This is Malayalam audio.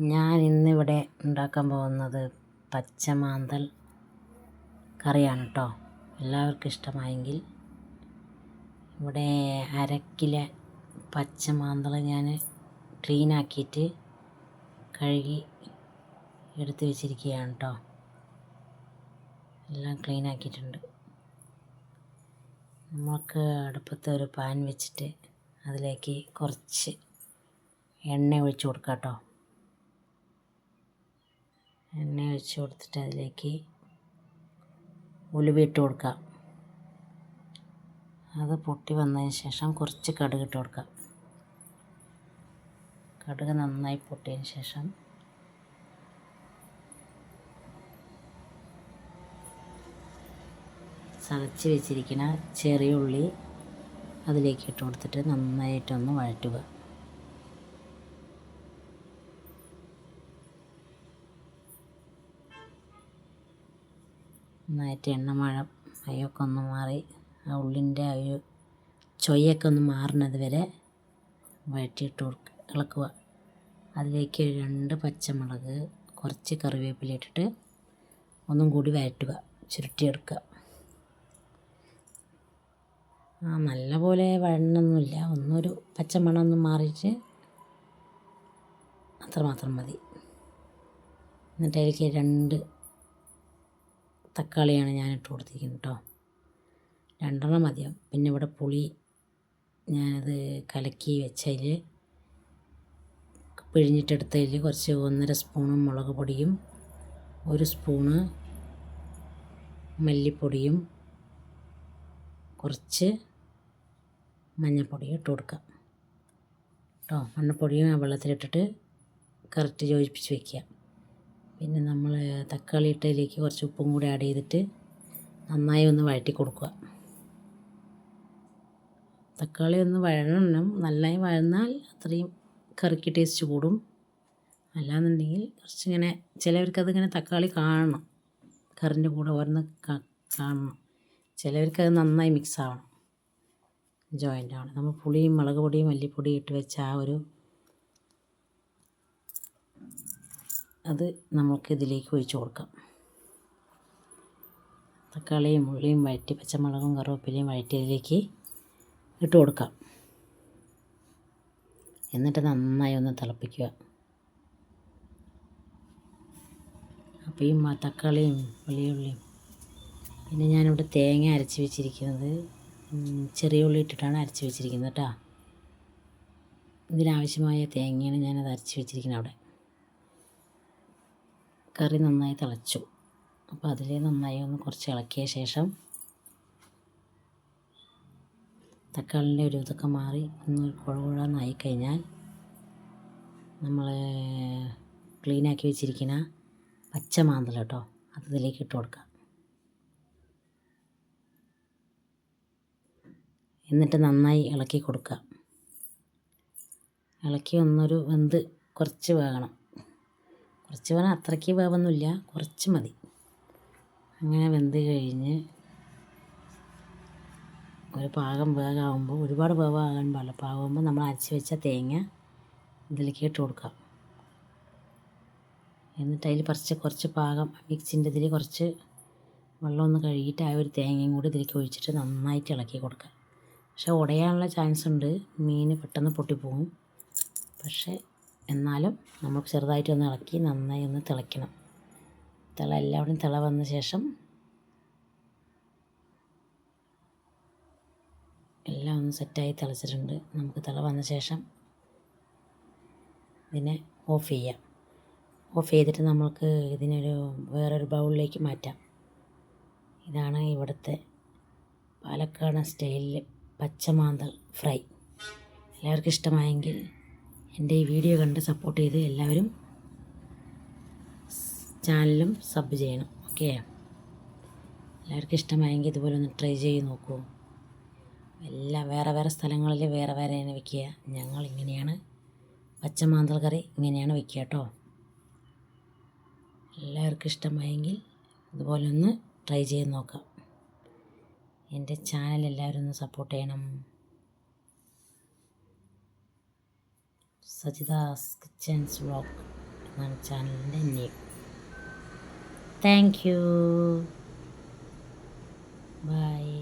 ഞാൻ ഇന്നിവിടെ ഉണ്ടാക്കാൻ പോകുന്നത് പച്ചമാന്തൽ കറിയാണ് കേട്ടോ എല്ലാവർക്കും ഇഷ്ടമായെങ്കിൽ ഇവിടെ അര കിലോ പച്ചമാന്തൽ ഞാൻ ക്ലീൻ ആക്കിയിട്ട് കഴുകി എടുത്ത് വെച്ചിരിക്കുകയാണ് കേട്ടോ എല്ലാം ക്ലീൻ ആക്കിയിട്ടുണ്ട്. നമുക്ക് അടുപ്പത്ത് ഒരു പാൻ വെച്ചിട്ട് അതിലേക്ക് കുറച്ച് എണ്ണ ഒഴിച്ച് കൊടുക്കാം കേട്ടോ എണ്ണ ഒഴിച്ച് കൊടുത്തിട്ട് അതിലേക്ക് ഉലുവ ഇട്ട് കൊടുക്കാം. അത് പൊട്ടി വന്നതിന് ശേഷം കുറച്ച് കടുക് ഇട്ട് കൊടുക്കാം. കടുക് നന്നായി പൊട്ടിയതിന് ശേഷം ചതച്ച് വെച്ചിരിക്കുന്ന ചെറിയ ഉള്ളി അതിലേക്ക് ഇട്ട് കൊടുത്തിട്ട് നന്നായിട്ടൊന്ന് വഴറ്റുക. നന്നായിട്ട് എണ്ണമഴ അയൊക്കെ ഒന്ന് മാറി. ആ ഉള്ളിന്റെ ആ ഒരു ചൊയ്യൊക്കെ ഒന്ന് മാറുന്നത് വരെ വഴറ്റിയിട്ട് ഇളക്കുക. അതിലേക്ക് രണ്ട് പച്ചമുളക് കുറച്ച് കറിവേപ്പില ഇട്ടിട്ട് ഒന്നും കൂടി വഴറ്റുക. ചുരുട്ടിയെടുക്കുക. ആ നല്ല പോലെ വഴണമൊന്നുമില്ല ഒന്നൊരു പച്ചമണം ഒന്ന് മാറിയിട്ട് അത്രമാത്രം മതി. എന്നിട്ട് അതിലേക്ക് രണ്ട് തക്കാളിയാണ് ഞാൻ ഇട്ട് കൊടുത്തിരിക്കുന്നത് കേട്ടോ. രണ്ടെണ്ണം മതിയാവും പിന്നെ ഇവിടെ പുളി ഞാനത് കലക്കി വെച്ചതിൽ പിഴിഞ്ഞിട്ടെടുത്തതിൽ കുറച്ച് ഒന്നര സ്പൂണ് മുളക് പൊടിയും ഒരു സ്പൂണ് മല്ലിപ്പൊടിയും കുറച്ച് മഞ്ഞൾപ്പൊടിയും ഇട്ട് കൊടുക്കാം. കേട്ടോ. മഞ്ഞൾപ്പൊടിയും ആ വെള്ളത്തിലിട്ടിട്ട് കറക്റ്റ് യോജിപ്പിച്ച് വയ്ക്കുക പിന്നെ നമ്മൾ തക്കാളി ഇട്ടതിലേക്ക് കുറച്ച് ഉപ്പും കൂടി ആഡ് ചെയ്തിട്ട് നന്നായി ഒന്ന് വഴറ്റി കൊടുക്കുക. തക്കാളി ഒന്ന് വഴണം നന്നായി വഴന്നാൽ അത്രയും കറിക്ക് ടേസ്റ്റ് കൂടും. അല്ലാന്നുണ്ടെങ്കിൽ കുറച്ചിങ്ങനെ ചിലവർക്കതിങ്ങനെ തക്കാളി കാണണം. കറിന്റെ കൂടെ ഓരോന്ന് കാണണം. ചിലവർക്കത് നന്നായി മിക്സ് ആവണം. ജോയിന്റ് ആവണം. നമ്മൾ പുളിയും മുളക് പൊടിയും മല്ലിപ്പൊടിയും ഇട്ട് വെച്ച ആ ഒരു അത് നമുക്ക് ഇതിലേക്ക് ഒഴിച്ച് കൊടുക്കാം. തക്കാളിയും ഉള്ളിയും വഴറ്റി പച്ചമുളകും കറിവേപ്പിലയും വഴറ്റി അതിലേക്ക് ഇട്ട് കൊടുക്കാം. എന്നിട്ട് നന്നായി ഒന്ന് തിളപ്പിക്കുക. അപ്പോൾ ഈ തക്കാളിയും വെളിയുള്ളിയും പിന്നെ ഞാനിവിടെ തേങ്ങ അരച്ച് വെച്ചിരിക്കുന്നത് ചെറിയ ഉള്ളി ഇട്ടിട്ടാണ് അരച്ച് വെച്ചിരിക്കുന്നത് കേട്ടോ. ഇതിനാവശ്യമായ തേങ്ങയാണ് ഞാനത് അരച്ച് വെച്ചിരിക്കുന്നത് അവിടെ. കറി നന്നായി തിളച്ചു. അപ്പോൾ അതിൽ നന്നായി ഒന്ന് കുറച്ച് ഇളക്കിയ ശേഷം തക്കാളിന്റെ ഒരു ഇതൊക്കെ മാറി ഒന്ന് കുഴകുഴന്നായി കഴിഞ്ഞാൽ നമ്മൾ ക്ലീനാക്കി വെച്ചിരിക്കുന്ന പച്ച മാന്തൽ കേട്ടോ അത് ഇതിലേക്ക് ഇട്ട് കൊടുക്കാം. എന്നിട്ട് നന്നായി ഇളക്കി കൊടുക്കുക ഇളക്കി ഒന്നൊരു വെന്ത് കുറച്ച് വേകണം. കുറച്ച് വേണം അത്രയ്ക്ക് വേവൊന്നുമില്ല. കുറച്ച് മതി. അങ്ങനെ വെന്ത് കഴിഞ്ഞ് ഒരു പാകം വേഗമാകുമ്പോൾ ഒരുപാട് വേവാകാൻ പാടില്ല. പാകുമ്പോൾ നമ്മൾ അരച്ച് വെച്ച തേങ്ങ ഇതിലേക്ക് ഇട്ട് കൊടുക്കാം. എന്നിട്ട് അതിൽ കുറച്ച് കുറച്ച് പാകം മിക്സിന്റെ ഇതിൽ കുറച്ച് വെള്ളം ഒന്ന് കഴുകിയിട്ട് ആ ഒരു തേങ്ങയും കൂടി ഇതിലേക്ക് ഒഴിച്ചിട്ട് നന്നായിട്ട് ഇളക്കി കൊടുക്കുക പക്ഷേ ഉടയാനുള്ള ചാൻസ് ഉണ്ട്. മീൻ പെട്ടെന്ന് പൊട്ടിപ്പോകും പക്ഷേ എന്നാലും നമുക്ക് ചെറുതായിട്ടൊന്ന് ഇളക്കി നന്നായി ഒന്ന് തിളയ്ക്കണം. തിള എല്ലാവരും തിള വന്ന ശേഷം എല്ലാം ഒന്ന് സെറ്റായി തിളച്ചിട്ടുണ്ട്. നമുക്ക് തിള വന്ന ശേഷം ഇതിനെ ഓഫ് ചെയ്യാം. ഓഫ് ചെയ്തിട്ട് നമുക്ക് ഇതിനൊരു വേറൊരു ബൗളിലേക്ക് മാറ്റാം. ഇതാണ് ഇവിടുത്തെ പാലക്കാടൻ സ്റ്റൈലിൽ പച്ചമാന്തൽ ഫ്രൈ. എല്ലാവർക്കും ഇഷ്ടമായെങ്കിൽ എന്റെ ഈ വീഡിയോ കണ്ട് സപ്പോർട്ട് ചെയ്ത് എല്ലാവരും ചാനലും സബ് ചെയ്യണം ഓക്കെ എല്ലാവർക്കും ഇഷ്ടമായെങ്കിൽ ഇതുപോലെ ഒന്ന് ട്രൈ ചെയ്ത് നോക്കൂ. എല്ലാം വേറെ വേറെ സ്ഥലങ്ങളിൽ വേറെ വേറെയാണ് വയ്ക്കുക ഞങ്ങൾ ഇങ്ങനെയാണ്. പച്ചമാന്തൽ കറി ഇങ്ങനെയാണ് വയ്ക്കുക കേട്ടോ. എല്ലാവർക്കും ഇഷ്ടമായെങ്കിൽ ഇതുപോലെ ഒന്ന് ട്രൈ ചെയ്ത് നോക്കാം. എന്റെ ചാനൽ എല്ലാവരും ഒന്ന് സപ്പോർട്ട് ചെയ്യണം. Sajida's Kitchen's Rock మన ఛానల్ని నీకు థ్యాంక్ యూ బాయ్